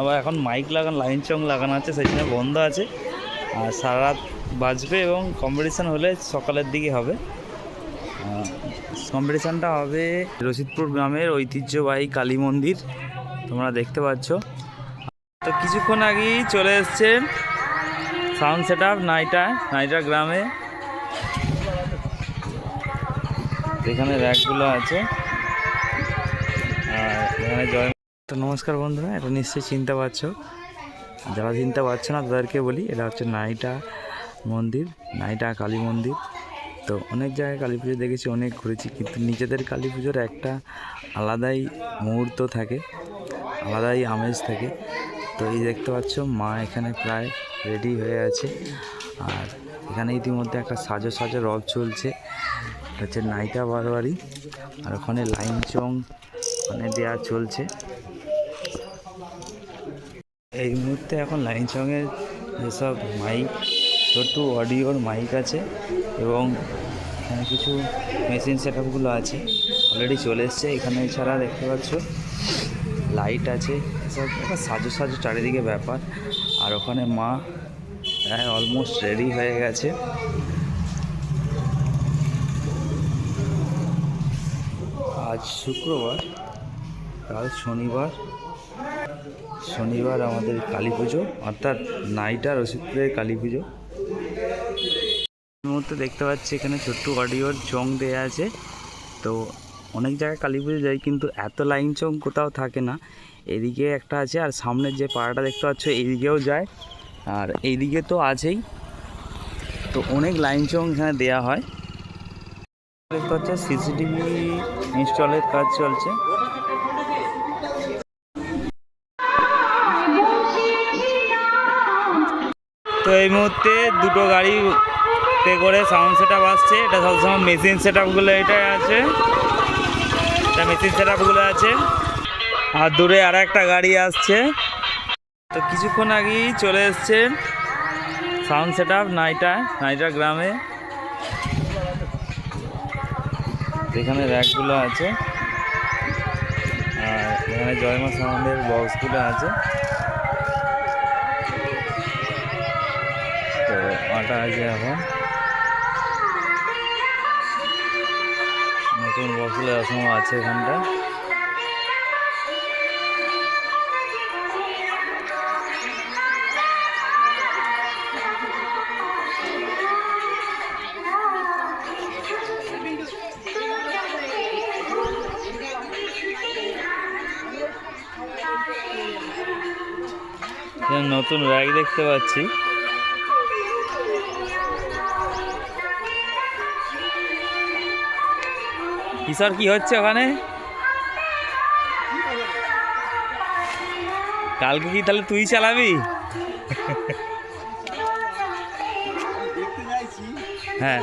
আবার এখন মাইক লাগান লাইন চং লাগানো আছে জন্য বন্ধ আছে। আর সারা রাত বাজবে এবং কম্পিটিশান হলে সকালের দিকে হবে। কম্পিটিশানটা হবে রশিদপুর গ্রামের ঐতিহ্যবাহী কালী মন্দির। তোমরা দেখতে পাচ্ছ। তো কিছুক্ষণ আগেই চলে এসছেন সাউন্ড সেট আপ নাইটা নাইটা গ্রামে। এখানে র্যাকগুলো আছে। আর এখানে জয় তো নমস্কার বন্ধুরা, এটা নিশ্চয়ই চিনতে পারছ। যারা চিনতে পারছ না, তাদেরকে বলি, এটা হচ্ছে নাইটা মন্দির, নাইটা কালী মন্দির। তো অনেক জায়গায় কালী পুজো দেখেছি, অনেক ঘুরেছি, কিন্তু নিজেদের কালী পুজোর একটা আলাদাই মুহূর্ত থাকে। আলাদাই আমেজ থাকে। তো এই দেখতে পাচ্ছ, মা এখানে প্রায় রেডি হয়ে আছে। আর এখানে ইতিমধ্যে একটা সাজো সাজো রব চলছে। হচ্ছে নাইটা বারোয়ারি আর ওখানে লাইন চং ওখানে দেওয়া চলছে। এই মুহূর্তে এখন লাইন চঙের যেসব মাইক ছোট্ট অডিওর মাইক আছে এবং এখানে কিছু মেশিন সেট আছে। অলরেডি চলে এসছে। এখানে ছাড়া দেখতে পাচ্ছ লাইট আছে। সব একটা সাজো সাজো চারিদিকে ব্যাপার। আর ওখানে মা প্রায় অলমোস্ট রেডি হয়ে গেছে। আজ শুক্রবার, কাল শনিবার। শনিবার আমাদের কালী পুজো, অর্থাৎ নাইটা রসিদপুরের কালী পুজো। মুহূর্তে দেখতে পাচ্ছি এখানে ছোট্ট অডিওর চং দেয়া আছে। তো অনেক জায়গায় কালী পুজো যাই, কিন্তু এত লাইন চং কোথাও থাকে না। এদিকে একটা আছে আর সামনের যে পাড়াটা দেখতে পাচ্ছ এইদিকেও যায়। আর এইদিকে তো আছেই। তো অনেক লাইন চং এখানে দেওয়া হয়। দেখতে পাচ্ছ, সিসিটিভি ইনস্টলের কাজ চলছে। তো এই মুহূর্তে দুটো গাড়িতে করে সাউন্ড সেট আপ আসছে। এটা সবসময় মেশিন সেট আপগুলো এটাই আছে। এটা মেশিন সেট আছে। আর দূরে আর একটা গাড়ি আসছে। তো কিছুক্ষণ আগেই চলে এসছেন সাউন্ড সেট আপ নাইটা নাইটা গ্রামে। এখানে র্যাকগুলো আছে। আর এখানে জয়মা সাউন্ডের বক্সগুলো আছে। তো আটা আছে এখন। নতুন বক্সগুলো এখনও আছে এখানটা। নতুন র্যাক দেখতে পাচ্ছি। কিশোর কি হচ্ছে ওখানে? কালকে কি তাহলে তুই চালাবি? দেখতে চাইছি হ্যাঁ।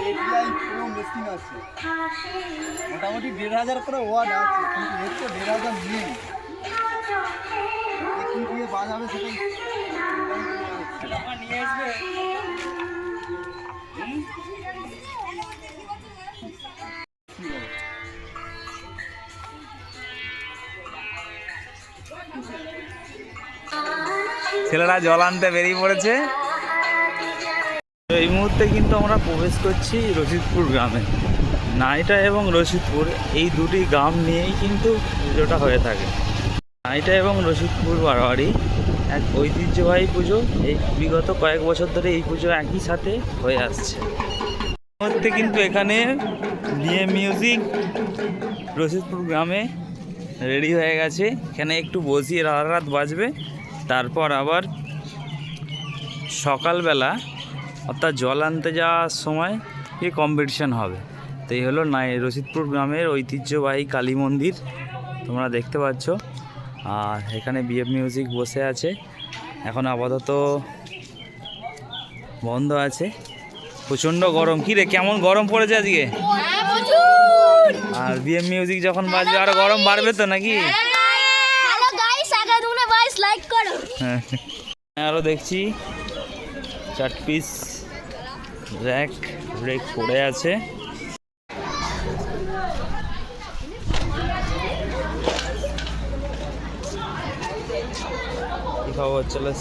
মোটামুটি দেড় হাজার করে ওয়ার্ড আছে কিন্তু এর তো দেড় হাজার নেই। কি দিয়ে বাজাবে সেটাই নিয়ে আসবে। ছেলেরা জল আনতে বেরিয়ে পড়েছে। এই মুহূর্তে কিন্তু আমরা প্রবেশ করছি রশিদপুর গ্রামে। নাইটা এবং রশিদপুর, এই দুটি গ্রাম নিয়েই কিন্তু পুজোটা হয়ে থাকে। নাইটা এবং রশিদপুর বারোয়ারি, এক ঐতিহ্যবাহী পুজো। এই বিগত কয়েক বছর ধরে এই পুজো একই সাথে হয়ে আসছে। মুহূর্তে কিন্তু এখানে বিয়ে মিউজিক রশিদপুর গ্রামে রেডি হয়ে গেছে। এখানে একটু বসিয়ে রাত রাত বাজবে। তারপর আবার সকালবেলা অর্থাৎ জল আনতে যাওয়ার সময় এই কম্পিটিশান হবে। তো এই হলো নাই রশিদপুর গ্রামের ঐতিহ্যবাহী কালী মন্দির তোমরা দেখতে পাচ্ছ। আর এখানে বিএফ মিউজিক বসে আছে। এখন আপাতত বন্ধ আছে। প্রচণ্ড গরম। কী রে কেমন গরম পড়েছে আজকে? আর বিএম মিউজিক যখন বাজবে আরও গরম বাড়বে তো নাকি? হ্যালো গাইস লাইক করো। হ্যাঁ আরও দেখছি। চার পিস র্যাক রেক পড়ে আছে। কি খবর চলে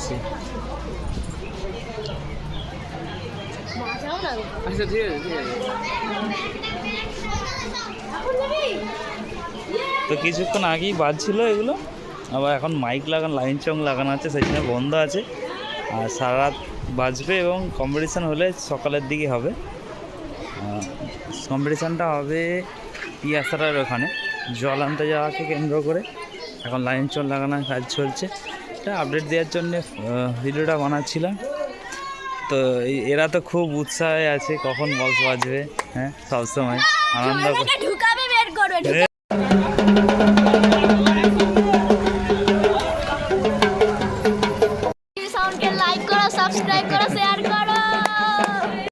আচ্ছা ঠিক আছে ঠিক আছে। তো কিছুক্ষণ আগেই বাজছিল এগুলো? আবার এখন মাইক লাগানো লাইন চং লাগানো আছে সেই জন্য বন্ধ আছে। আর সারা রাত বাজবে এবং কম্পিটিশান হলে সকালের দিকে হবে। কম্পিটিশানটা হবে পিয়াসাটার ওখানে। জল আনতে যাওয়াকে কেন্দ্র করে। এখন লাইন চং লাগানোর কাজ চলছে। এটা আপডেট দেওয়ার জন্য ভিডিওটা বানাচ্ছিলাম। তো এরা তো খুব উৎসাহে আছে কখন বক্স বাজবে হ্যাঁ সবসময়। আনন্দ